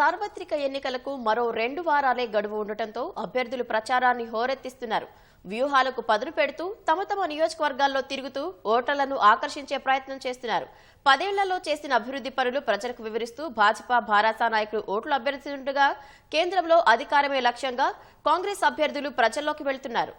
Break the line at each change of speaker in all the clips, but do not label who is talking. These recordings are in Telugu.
సార్వత్రిక ఎన్నికలకు మరో రెండు వారాలే గడువు ఉండటంతో అభ్యర్థులు ప్రచారాన్ని హోరెత్తిస్తున్నారు. వ్యూహాలకు పదును పెడుతూ తమ తమ నియోజకవర్గాల్లో తిరుగుతూ ఓటర్లను ఆకర్షించే ప్రయత్నం చేస్తున్నారు. పదేళ్ళలో చేసిన అభివృద్ధి పనులు ప్రజలకు వివరిస్తూ భాజపా భారాసా నాయకులు ఓట్లు అభ్యర్థిస్తుండగా కేంద్రంలో అధికారమే లక్ష్యంగా కాంగ్రెస్ అభ్యర్థులు ప్రజల్లోకి వెళ్తున్నారు.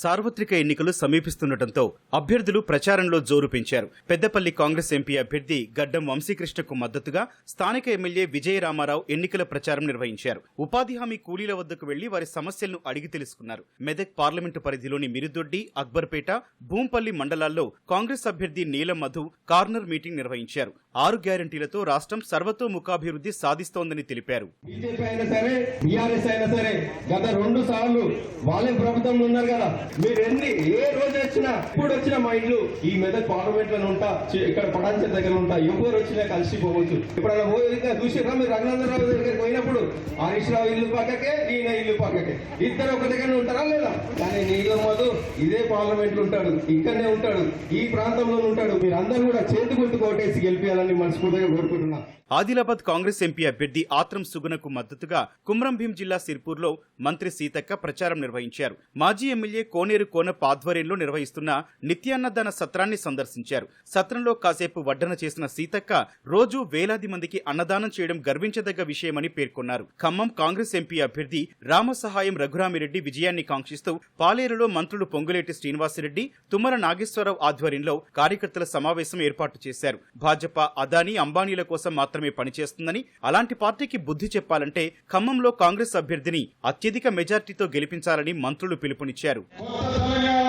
సార్వత్రిక ఎన్నికలు సమీపిస్తుండటంతో అభ్యర్థులు ప్రచారంలో జోరు పెంచారు. పెద్దపల్లి కాంగ్రెస్ ఎంపీ అభ్యర్థి గడ్డం వంశీకృష్ణకు మద్దతుగా స్థానిక ఎమ్మెల్యే విజయ రామారావు ఎన్నికల ప్రచారం నిర్వహించారు. ఉపాధి హామీ కూలీల వద్దకు వెళ్ళి వారి సమస్యలను అడిగి తెలుసుకున్నారు. మెదక్ పార్లమెంటు పరిధిలోని మిరుదొడ్డి అక్బర్పేట భూంపల్లి మండలాల్లో కాంగ్రెస్ అభ్యర్థి నీలం మధు కార్నర్ మీటింగ్ నిర్వహించారు. ఆరు గ్యారంటీలతో రాష్ట్రం సర్వతోముఖాభివృద్ధి సాధిస్తోందని తెలిపారు.
బీజేపీ అయినా సరే బీఆర్ఎస్ అయినా సరే గత రెండు సార్లు వాళ్ళే ప్రభుత్వంలో ఉన్నారు కదా. మీరు ఎన్ని ఏ రోజు వచ్చినా ఇప్పుడు వచ్చిన మా ఇల్లు ఈ మెదక్ పార్లమెంట్లో ఉంటా ఇక్కడ పటాన్చర్ దగ్గర ఉంటా. ఎవరు వచ్చినా కలిసిపోవచ్చు ఇప్పుడు అలా పోయి చూసిరా మీరు? రఘునందరావు దగ్గరికి పోయినప్పుడు హరీష్ రావు ఇల్లు పక్కకే ఈయన ఇల్లు పక్కకే. ఇద్దరు ఒక దగ్గర ఉంటారా లేదా? కానీ నీలో మధు ఇదే పార్లమెంట్లో ఉంటాడు ఇక్కడనే ఉంటాడు ఈ ప్రాంతంలో ఉంటాడు. మీరు అందరూ కూడా చేతి గుర్తు కోటేసి గెలిపించాలని మనస్ఫూర్తిగా కోరుకుంటున్నా.
ఆదిలాబాద్ కాంగ్రెస్ ఎంపీ అభ్యర్థి ఆత్రం సుగునకు మద్దతుగా కుమ్రం భీం జిల్లా సిర్పూర్లో మంత్రి సీతక్క ప్రచారం నిర్వహించారు. మాజీ ఎమ్మెల్యే కోనేరు కోనప్ ఆధ్వర్యంలో నిర్వహిస్తున్న నిత్యాన్నదాన సత్రాన్ని సందర్శించారు. సత్రంలో కాసేపు వడ్డన చేసిన సీతక్క రోజు వేలాది మందికి అన్నదానం చేయడం గర్వించదగ్గ విషయమని పేర్కొన్నారు. ఖమ్మం కాంగ్రెస్ ఎంపీ అభ్యర్థి రామసహాయం రఘురామిరెడ్డి విజయాన్ని కాంక్షిస్తూ పాలేరులో మంత్రులు పొంగులేటి శ్రీనివాసరెడ్డి తుమ్మల నాగేశ్వరరావు ఆధ్వర్యంలో కార్యకర్తల సమావేశం ఏర్పాటు చేశారు. భాజపా అదానీ అంబానీల కోసం మాత్రమే పనిచేస్తుందని అలాంటి పార్టీకి బుద్ధి చెప్పాలంటే ఖమ్మంలో కాంగ్రెస్ అభ్యర్థిని అత్యధిక మెజార్టీతో గెలిపించాలని మంత్రులు పిలుపునిచ్చారు.
కొత్త తెలంగాణ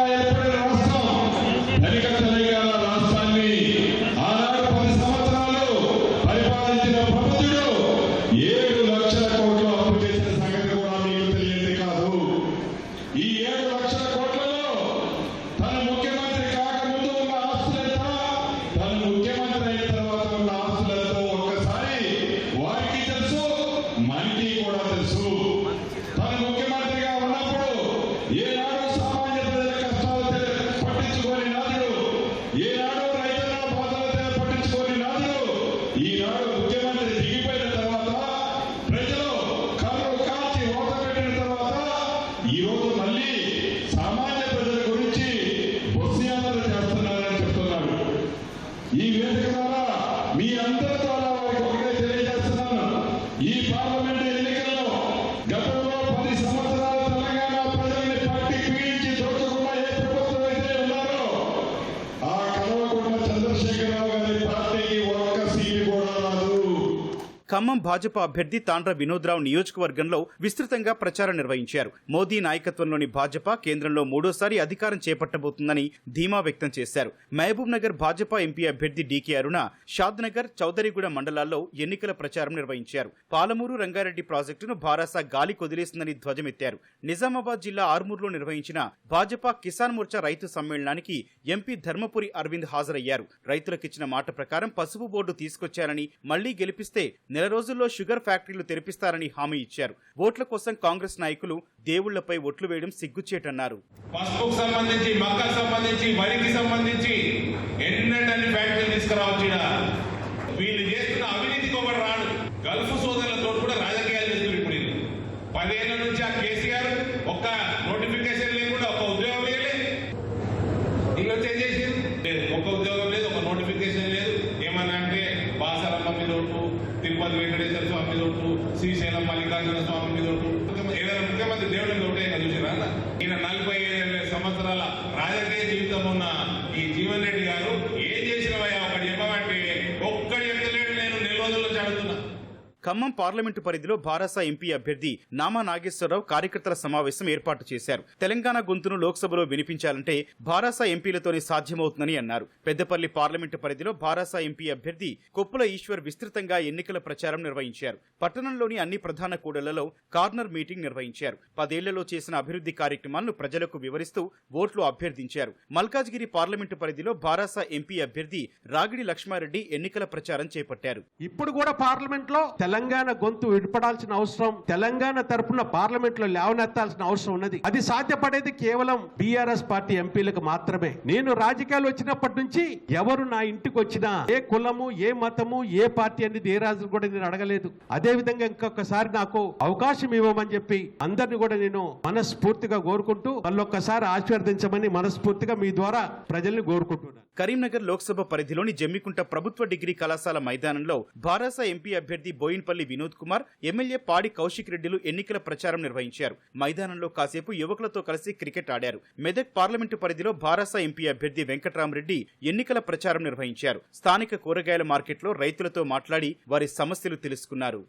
ఈ రోజు
ఖమ్మం భాజపా అభ్యర్థి తాండ్ర వినోద్రావు నియోజకవర్గంలో విస్తృతంగా ప్రచారం నిర్వహించారు. మోదీ నాయకత్వంలోని భాజపా కేంద్రంలో మూడోసారి అధికారం చేపట్టబోతుందని ధీమా వ్యక్తం చేశారు. మహబూబ్ నగర్ భాజపా ఎంపీ అభ్యర్థి డీకే అరుణ షాద్నగర్ చౌదరిగూడ మండలాల్లో ఎన్నికల ప్రచారం నిర్వహించారు. పాలమూరు రంగారెడ్డి ప్రాజెక్టును భారాస గాలి కొదిలేసిందని ధ్వజమెత్తారు. నిజామాబాద్ జిల్లా ఆర్మూర్లో నిర్వహించిన భాజపా కిసాన్ మోర్చా రైతు సమ్మేళనానికి ఎంపీ ధర్మపురి అరవింద్ హాజరయ్యారు. రైతులకిచ్చిన మాట ప్రకారం పసుపు బోర్డు తీసుకొచ్చారని మళ్ళీ గెలిపిస్తే నెల రోజుల్లో షుగర్ ఫ్యాక్టరీలు తెరిపిస్తారని హామీ ఇచ్చారు. ఓట్ల కోసం కాంగ్రెస్ నాయకులు దేవుళ్ళపై ఓట్లు వేయడం సిగ్గుచేటన్నారు.
పసుపుకు సంబంధించి సంబంధించి వరికి సంబంధించి ఎన్నటన్ని ఫ్యాక్టరీలు తీసుకురావచ్చు వీళ్ళు చేస్తున్న అవినీతికి ఒకటి రాడు. గల్ఫ్ సోదరు కూడా రాజకీయాలు చేస్తున్నారు ఇప్పుడు వీళ్ళు. పదేళ్ళ నుంచి ఆ కేసీఆర్ ఒక్క నోటిఫికేషన్ లేకుండా ఒక్క ఉద్యోగం ఇవ్వలే వీళ్ళు వచ్చి ఏం చేసింది లేదు ఒక్క ఉద్యోగం లేదు ఒక నోటిఫికేషన్ లేదు ఏమన్నా అంటే బాసరమ్మ మీద ఒట్టు తిరుపతి వెంకటేశ్వర స్వామి మీద ఒట్టు శ్రీశైలం మల్లికార్జున స్వామి మీద ఒట్టు ఏదైనా ముఖ్యమంత్రి దేవుడి మీద ఒట్టే చూసారా? ఈయన నలభై ఏడు సంవత్సరాల రాజకీయ జీవితం ఉన్న ఈ జీవన్ రెడ్డి గారు
ఖమ్మం పార్లమెంటు పరిధిలో భారస ఎంపీ అభ్యర్థి నామా నాగేశ్వరరావు కార్యకర్తల సమావేశం ఏర్పాటు చేశారు. తెలంగాణ గొంతును లోక్సభలో వినిపించాలంటే భారాస ఎంపీలతోనే సాధ్యమవుతుందని అన్నారు. పెద్దపల్లి పార్లమెంటు పరిధిలో భారాస ఎంపీ అభ్యర్థి కొప్పుల ఈశ్వర్ విస్తృతంగా ఎన్నికల ప్రచారం నిర్వహించారు. పట్టణంలోని అన్ని ప్రధాన కూడళ్ళలో కార్నర్ మీటింగ్ నిర్వహించారు. పదేళ్ళలో చేసిన అభివృద్ధి కార్యక్రమాలను ప్రజలకు వివరిస్తూ ఓట్లు అభ్యర్థించారు. మల్కాజ్గిరి పార్లమెంటు పరిధిలో భారాస ఎంపీ అభ్యర్థి రాగిడి లక్ష్మారెడ్డి ఎన్నికల ప్రచారం చేపట్టారు.
ఇప్పుడు కూడా పార్లమెంట్లో తెలంగాణ గొంతు విడపడాల్సిన అవసరం తెలంగాణ తరపున పార్లమెంట్లో లేవనెత్తాల్సిన అవసరం ఉన్నది. అది సాధ్యపడేది కేవలం బీఆర్ఎస్ పార్టీ ఎంపీలకు మాత్రమే. నేను రాజకీయాలు వచ్చినప్పటి నుంచి ఎవరు నా ఇంటికి వచ్చినా ఏ కులము ఏ మతము ఏ పార్టీ అనేది ఏ రాజు కూడా నేను అడగలేదు. అదే విధంగా ఇంకొకసారి నాకు అవకాశం ఇవ్వమని చెప్పి అందరిని కూడా నేను మనస్ఫూర్తిగా కోరుకుంటూ మళ్ళొక్కసారి ఆశీర్వదించమని మనస్ఫూర్తిగా మీ ద్వారా ప్రజల్ని కోరుకుంటున్నాను.
కరీంనగర్ లోక్సభ పరిధిలోని జమ్మికుంట ప్రభుత్వ డిగ్రీ కళాశాల మైదానంలో భారాస ఎంపీ అభ్యర్థి బోయిన్పల్లి వినోద్ కుమార్ ఎమ్మెల్యే పాడి కౌశిక్ రెడ్డిలు ఎన్నికల ప్రచారం నిర్వహించారు. మైదానంలో కాసేపు యువకులతో కలిసి క్రికెట్ ఆడారు. మెదక్ పార్లమెంటు పరిధిలో భారాస ఎంపీ అభ్యర్థి వెంకట్రామరెడ్డి ఎన్నికల ప్రచారం నిర్వహించారు. స్థానిక కూరగాయల మార్కెట్లో రైతులతో మాట్లాడి వారి సమస్యలు తెలుసుకున్నారు.